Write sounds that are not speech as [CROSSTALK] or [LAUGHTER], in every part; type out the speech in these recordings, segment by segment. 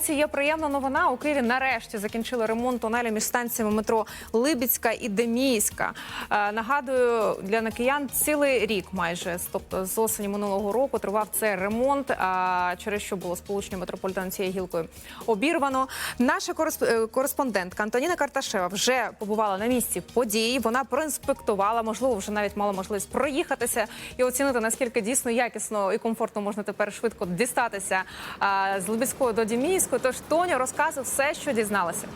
столиці є приємна новина. У Києві нарешті закінчили ремонт тунелю між станціями метро Либідська і Демійська. Е, Нагадую, для накиян цілий рік майже, тобто з осені минулого року, тривав цей ремонт, а через що було сполучення метрополітену цією гілкою обірвано. Наша е, кореспондентка Антоніна Карташева вже побувала на місці події. Вона проінспектувала, можливо, вже навіть мала можливість проїхатися і оцінити наскільки дійсно якісно і комфортно можна тепер швидко дістатися з Либідського до Дімійської. Тож Тоня розказує все, що дізналася.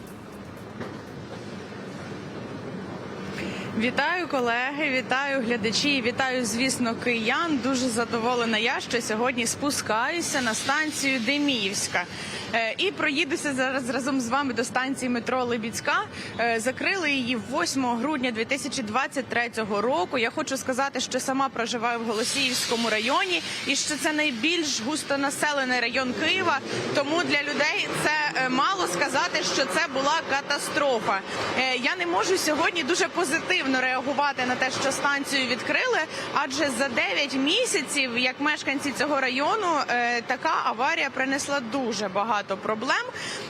Вітаю колеги, вітаю глядачі, вітаю, звісно, киян. Дуже задоволена я, що сьогодні спускаюся на станцію Деміївська. Е, І проїдуся зараз разом з вами до станції метро Либідська. Е, Закрили її 8 грудня 2023 року. Я хочу сказати, що сама проживаю в Голосіївському районі і що це найбільш густонаселений район Києва. Тому для людей це е, мало сказати, що це була катастрофа. Я не можу сьогодні дуже позитивно реагувати на те, що станцію відкрили, адже за 9 місяців, як мешканці цього району, е, така аварія принесла дуже багато проблем.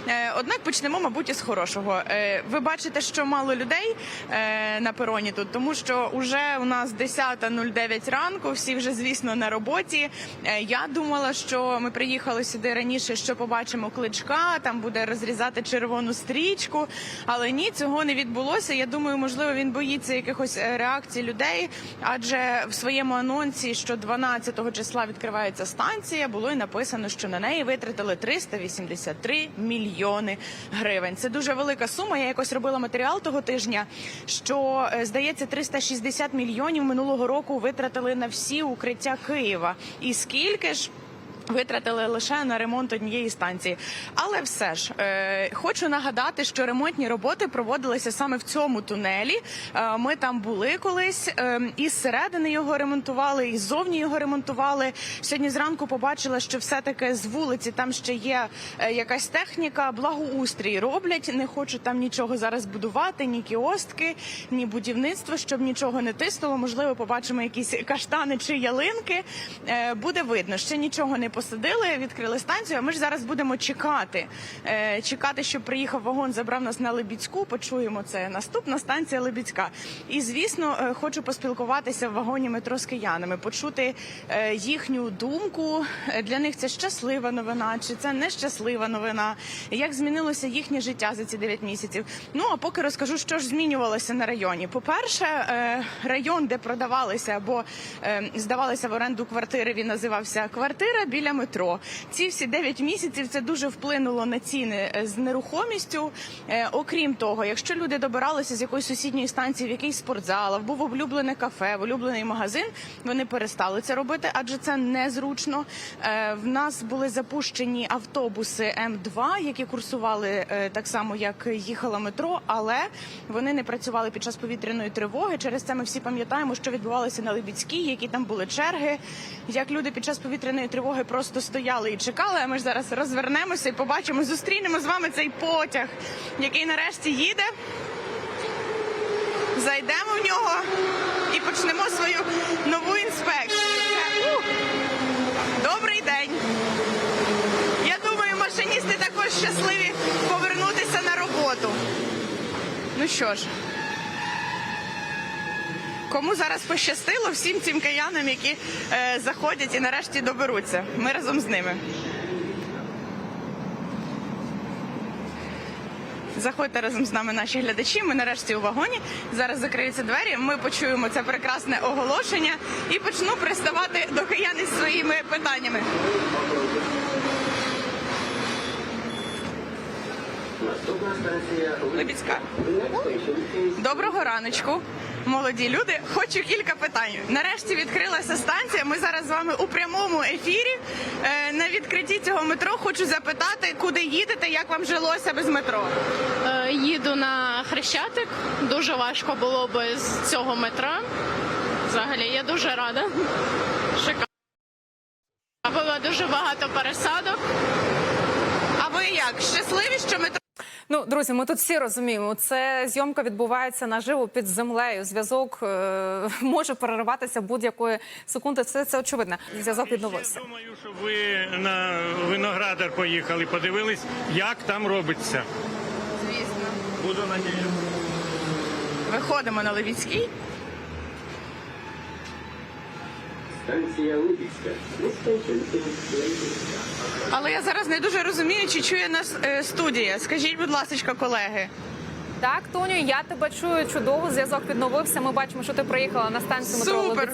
Е, Однак почнемо, мабуть, із хорошого. Е, Ви бачите, що мало людей на пероні тут, тому що вже у нас 10.09 ранку, всі вже, звісно, на роботі. Я думала, що ми приїхали сюди раніше, що побачимо кличка, там буде розрізати червону стрічку. Але ні, цього не відбулося. Я думаю, можливо, він боїться якихось е, реакцій людей, адже в своєму анонсі, що 12 числа відкривається станція, було і написано, що на неї витратили 383 мільйони гривень. Це дуже велика сума. Я якось робила матеріал того тижня, що е, здається 360 мільйонів минулого року витратили на всі укриття Києва. І скільки ж? Витратили лише на ремонт однієї станції, але все ж е, хочу нагадати, що ремонтні роботи проводилися саме в цьому тунелі. Е, ми там були колись, е, і зсередини його ремонтували, і ззовні його ремонтували. Сьогодні зранку побачила, що все таки з вулиці там ще є е, якась техніка, благоустрій роблять. Не хочуть там нічого зараз будувати, ні кіостки, ні будівництво, щоб нічого не тиснуло. Можливо, побачимо якісь каштани чи ялинки. Е, буде видно, ще нічого не посадили, відкрили станцію. Ми ж зараз будемо чекати. Е, чекати, щоб приїхав вагон, забрав нас на Лебідську. Почуємо це. Наступна станція Лебідська. І звісно, е, хочу поспілкуватися в вагоні метро з киянами, почути е, їхню думку. Для них це щаслива новина, чи це нещаслива новина, як змінилося їхнє життя за ці 9 місяців. Ну а поки розкажу, що ж змінювалося на районі. По-перше, е, район, де продавалися або здавалися в оренду квартири, він називався квартира біля метро. Ці всі 9 місяців це дуже вплинуло на ціни е, з нерухомістю. Е, Окрім того, якщо люди добиралися з якоїсь сусідньої станції в якийсь спортзал, або в улюблене кафе, в улюблений магазин, вони перестали це робити, адже це незручно. Е, В нас були запущені автобуси М2, які курсували так само, як їхала метро, але вони не працювали під час повітряної тривоги. Через це ми всі пам'ятаємо, що відбувалося на Либідській, які там були черги. Як люди під час повітряної тривоги просто стояли і чекали. А ми ж зараз розвернемося і побачимо, зустрінемо з вами цей потяг, який нарешті їде. Зайдемо в нього і почнемо свою нову інспекцію. Добрий день. Я думаю, машиністи також щасливі повернутися на роботу. Ну що ж. Кому зараз пощастило всім цим киянам, які е, заходять і нарешті доберуться. Ми разом з ними. Заходьте разом з нами наші глядачі. Ми нарешті у вагоні. Зараз закриються двері. Ми почуємо це прекрасне оголошення і почну приставати до киян із своїми питаннями. Либідська. Доброго раночку, молоді люди. Хочу кілька питань. Нарешті відкрилася станція. Ми зараз з вами у прямому ефірі. Е, На відкритті цього метро хочу запитати, куди їдете, як вам жилося без метро. Е, Їду на Хрещатик. Дуже важко було без цього метра. Взагалі, я дуже рада. Шикарно. Було дуже багато пересадок. А ви як? Щасливі, що метро Ну, друзі, ми тут всі розуміємо. Це зйомка відбувається наживо під землею. Зв'язок е, [LAUGHS] може перериватися будь-якої секунди. Все це очевидно. Зв'язок відновився. Я думаю, що ви на виноградар поїхали, подивились, як там робиться. Звісно. Буду надію. Виходимо на Левіцький. Станція. Низький Але я зараз не дуже розумію, чи чує нас е, студія. Скажіть, будь ласка, колеги. Так, Тоню, я тебе чую чудово. Зв'язок відновився. Ми бачимо, що ти приїхала на станцію метро Супер.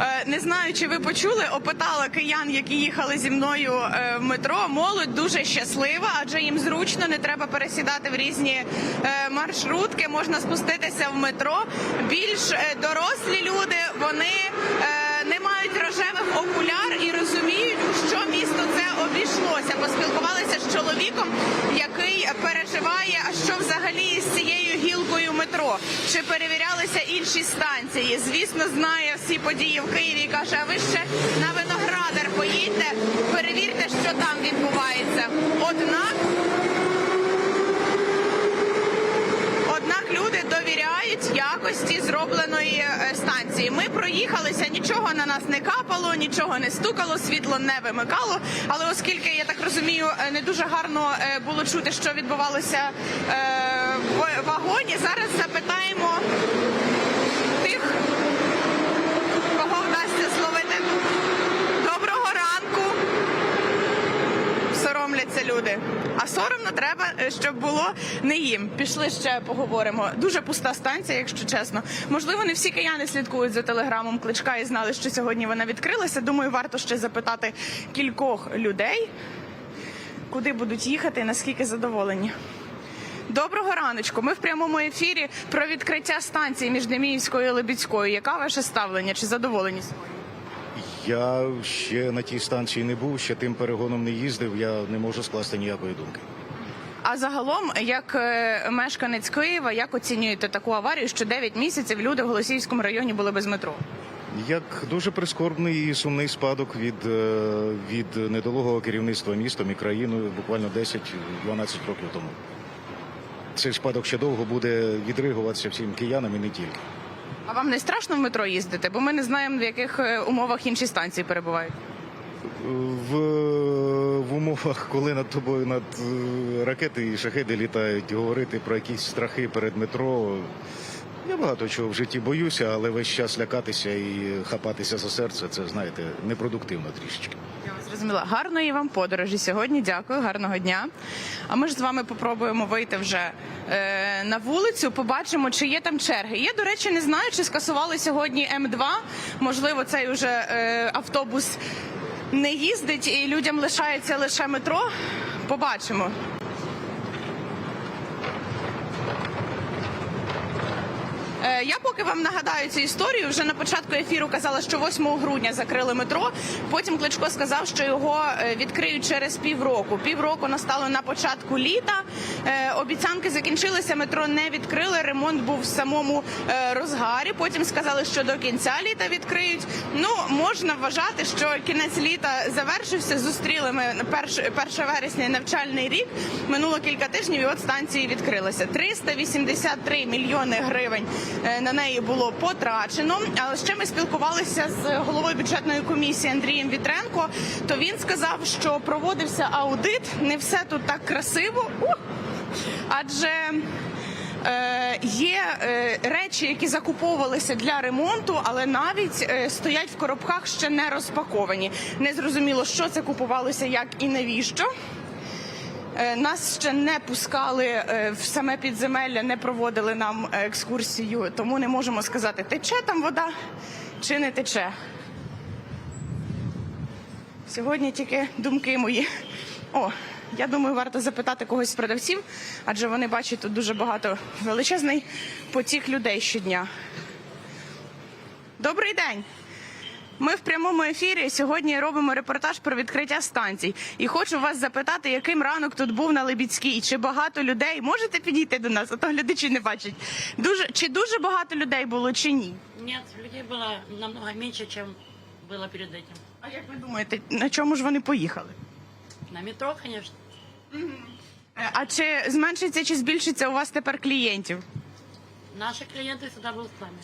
Е, Не знаю, чи ви почули, опитала киян, які їхали зі мною е, в метро. Молодь дуже щаслива, адже їм зручно, не треба пересідати в різні е, маршрутки. Можна спуститися в метро. Більш дорослі люди вони не мають рожевих окуляр і розуміють, що місто це обійшлося. Поспілкувалися з чоловіком, який переживає, а що взагалі з цією Чи перевірялися інші станції? Звісно, знає всі події в Києві. і Каже, а ви ще на виноградар поїдьте, перевірте, що там відбувається. Однак. Однак люди довіряють якості зробленої е, станції. Ми проїхалися, нічого на нас не капало, нічого не стукало, світло не вимикало. Але оскільки я так розумію, е, не дуже гарно е, було чути, що відбувалося вагоні. Зараз запитаємо тих, кого вдасться зловити. Доброго ранку соромляться люди. А соромно треба, е, щоб було не їм. Пішли ще поговоримо. Дуже пуста станція, якщо чесно. Можливо, не всі кияни слідкують за телеграмом кличка і знали, що сьогодні вона відкрилася. Думаю, варто ще запитати кількох людей, куди будуть їхати і наскільки задоволені. Доброго раночку. Ми в прямому ефірі про відкриття станції між Деміївською і Лебідською. Яка ваше ставлення? Чи задоволені сьогодні? Я ще на тій станції не був, ще тим перегоном не їздив. Я не можу скласти ніякої думки. А загалом, як е, мешканець Києва, як оцінюєте таку аварію, що 9 місяців люди в Голосіївському районі були без метро? Як дуже прискорбний і сумний спадок від, е, від недолугого керівництва містом і країною буквально 10-12 років тому. Цей спадок ще довго буде відригуватися всім киянам і не тільки. А вам не страшно в метро їздити? Бо ми не знаємо, в яких е, умовах інші станції перебувають. В, в умовах, коли над тобою над е, ракети і шахеди літають, говорити про якісь страхи перед метро. Я багато чого в житті боюся, але весь час лякатися і хапатися за серце це знаєте непродуктивно трішечки. Я вас зрозуміла. Гарної вам подорожі сьогодні. Дякую, гарного дня. А ми ж з вами попробуємо вийти вже е, на вулицю. Побачимо, чи є там черги. Я, до речі, не знаю, чи скасували сьогодні М2. Можливо, цей уже е, автобус не їздить і людям лишається лише метро. Побачимо. Я поки вам нагадаю цю історію. Вже на початку ефіру казала, що 8 грудня закрили метро. Потім Кличко сказав, що його е, відкриють через півроку. Півроку настало на початку літа. Е, Обіцянки закінчилися. Метро не відкрили. Ремонт був в самому е, розгарі. Потім сказали, що до кінця літа відкриють. Ну можна вважати, що кінець літа завершився. Зустріли ми 1 вересня навчальний рік. Минуло кілька тижнів, і от станції відкрилися. 383 мільйони гривень е, на неї було потрачено. Але ще ми спілкувалися з головою бюджетної комісії Андрієм Вітренко. То він сказав, що проводився аудит. Не все тут так красиво. Адже Е, є е, речі, які закуповувалися для ремонту, але навіть е, стоять в коробках ще не розпаковані. Не зрозуміло, що це купувалося, як і навіщо. Е, Нас ще не пускали е, в саме підземелля, не проводили нам екскурсію, тому не можемо сказати, тече там вода чи не тече. Сьогодні тільки думки мої. О, я думаю, варто запитати когось з продавців, адже вони бачать тут дуже багато величезний потік людей щодня. Добрий день. Ми в прямому ефірі сьогодні робимо репортаж про відкриття станцій. І хочу вас запитати, яким ранок тут був на Лебідській? Чи багато людей? Можете підійти до нас, а то глядачі не бачать. Дуже чи дуже багато людей було, чи ні? Нет, людей было намного меньше, чем было перед этим. А як ви думаєте, на чому ж вони поїхали? На метро, конечно. Е, А чи зменшиться чи збільшиться у вас тепер клієнтів? Наши клиенты всегда будут с нами.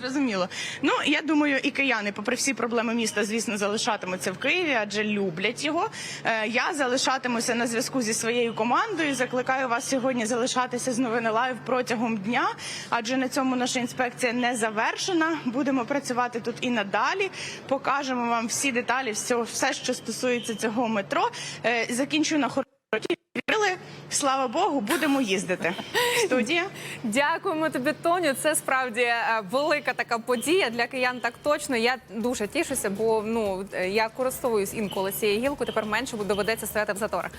Зрозуміло. Ну я думаю, і кияни, попри всі проблеми міста, звісно, залишатимуться в Києві, адже люблять його. Е, Я залишатимуся на зв'язку зі своєю командою. Закликаю вас сьогодні залишатися з новини лайв протягом дня, адже на цьому наша інспекція не завершена. Будемо працювати тут і надалі. Покажемо вам всі деталі, все, все що стосується цього метро. Е, Закінчу на Вірили, слава Богу, будемо їздити. Студія. Дякуємо тобі, Тоню. Це справді е, велика така подія для киян. Так точно. Я дуже тішуся, бо ну е, я користуюсь інколи цією гілкою. Тепер менше доведеться стояти в заторах.